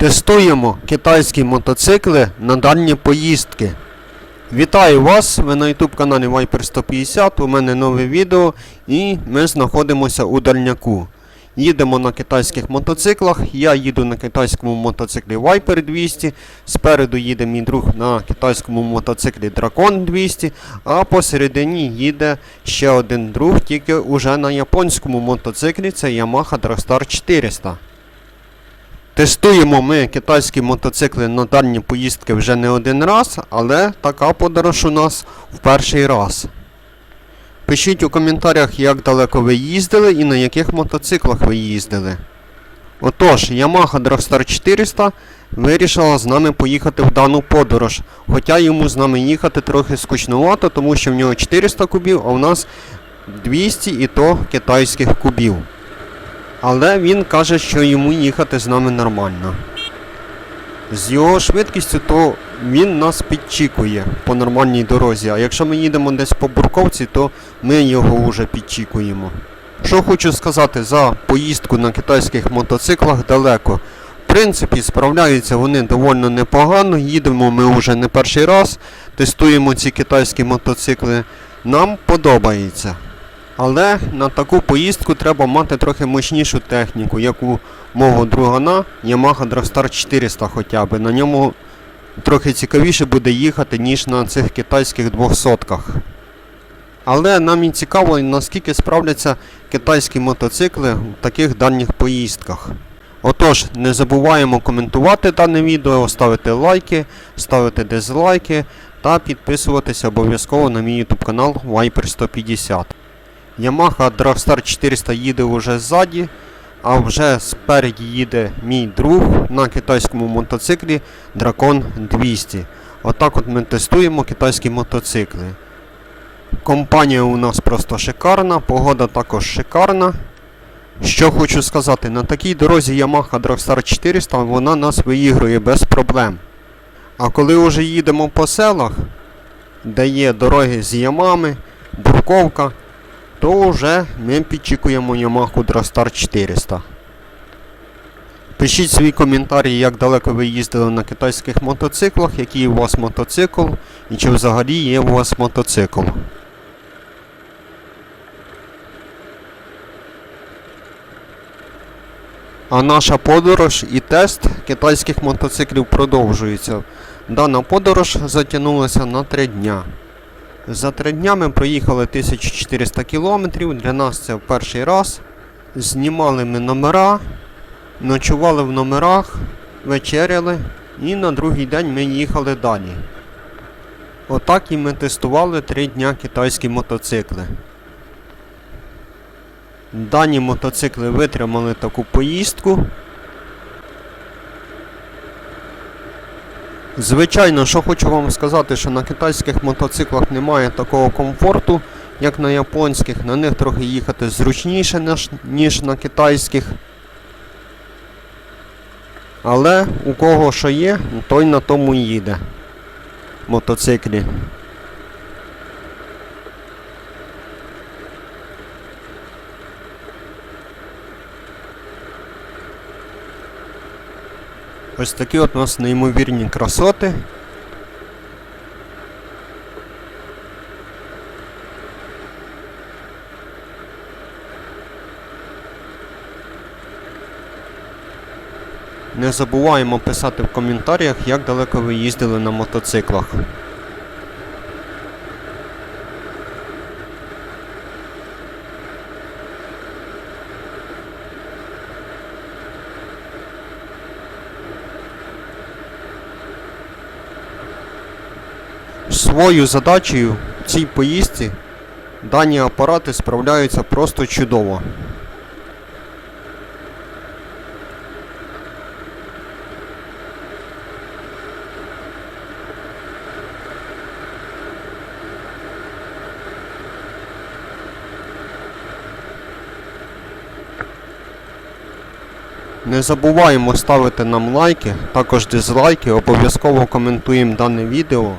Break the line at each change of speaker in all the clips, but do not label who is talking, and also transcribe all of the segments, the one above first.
Тестуємо китайські мотоцикли на дальні поїздки. Вітаю вас! Ви на YouTube каналі Viper 150. У мене нове відео і ми знаходимося у дальняку. Їдемо на китайських мотоциклах. Я їду на китайському мотоциклі Viper 200. Спереду їде мій друг на китайському мотоциклі Dragon 200, а посередині їде ще один друг, тільки уже на японському мотоциклі це Yamaha Dragstar 400. Тестуємо ми китайські мотоцикли на дальні поїздки вже не один раз, але така подорож у нас в перший раз. Пишіть у коментарях, як далеко ви їздили і на яких мотоциклах ви їздили. Отож, Yamaha Dragstar 400 вирішила з нами поїхати в дану подорож. Хоча йому з нами їхати трохи скучнувато, тому що в нього 400 кубів, а в нас 200 і то китайських кубів. Але він каже, що йому їхати з нами нормально. З його швидкістю, то він нас підчікує по нормальній дорозі. А якщо ми їдемо десь по бурковці, то ми його вже підчікуємо. Що хочу сказати за поїздку на китайських мотоциклах далеко. В принципі, справляються вони доволі непогано. Їдемо ми вже не перший раз, тестуємо ці китайські мотоцикли. Нам подобається. Але на таку поїздку треба мати трохи мощнішу техніку, як у мого другана Yamaha Dragstar 400 хоча б. На ньому трохи цікавіше буде їхати, ніж на цих китайських 200-ках. Але нам і цікаво, наскільки справляться китайські мотоцикли в таких дальніх поїздках. Отож, не забуваємо коментувати дане відео, ставити лайки, ставити дизлайки та підписуватися обов'язково на мій YouTube канал Viper 150. Yamaha Dragstar 400 їде вже ззаді, а вже спереді їде мій друг на китайському мотоциклі Dragon 200. Отак от ми тестуємо китайські мотоцикли. Компанія у нас просто шикарна, погода також шикарна. Що хочу сказати, на такій дорозі Yamaha Dragstar 400 вона нас виігрує без проблем. А коли вже їдемо по селах, де є дороги з ямами, бурковка, то вже ми підчікуємо Yamaha Dragstar 400. Пишіть свої коментарі, як далеко ви їздили на китайських мотоциклах, який у вас мотоцикл і чи взагалі є у вас мотоцикл. А наша подорож і тест китайських мотоциклів продовжується. Дана подорож затягнулася на 3 дня. За 3 дня ми проїхали 1400 кілометрів. Для нас це в перший раз. Знімали ми номера, ночували в номерах, вечеряли і на другий день ми їхали далі. Отак і ми тестували 3 дня китайські мотоцикли. Дані мотоцикли витримали таку поїздку. Звичайно, що хочу вам сказати, що на китайських мотоциклах немає такого комфорту, як на японських. На них трохи їхати зручніше, ніж- на китайських. Але у кого що є, той на тому і їде. Мотоциклі. Ось такі от у нас неймовірні красоти. Не забуваємо писати в коментарях, як далеко ви їздили на мотоциклах. Свою задачею в цій поїздці дані апарати справляються просто чудово. Не забуваємо ставити нам лайки, також дизлайки, обов'язково коментуємо дане відео.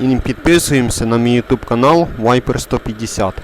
І підписуємося на мій YouTube канал Viper 150.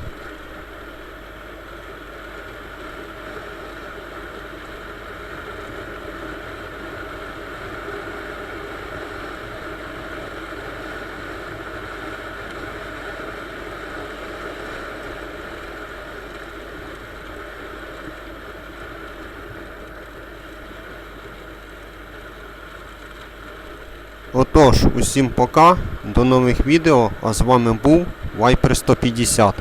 Отож, усім пока, до нових відео, а з вами був Viper 150.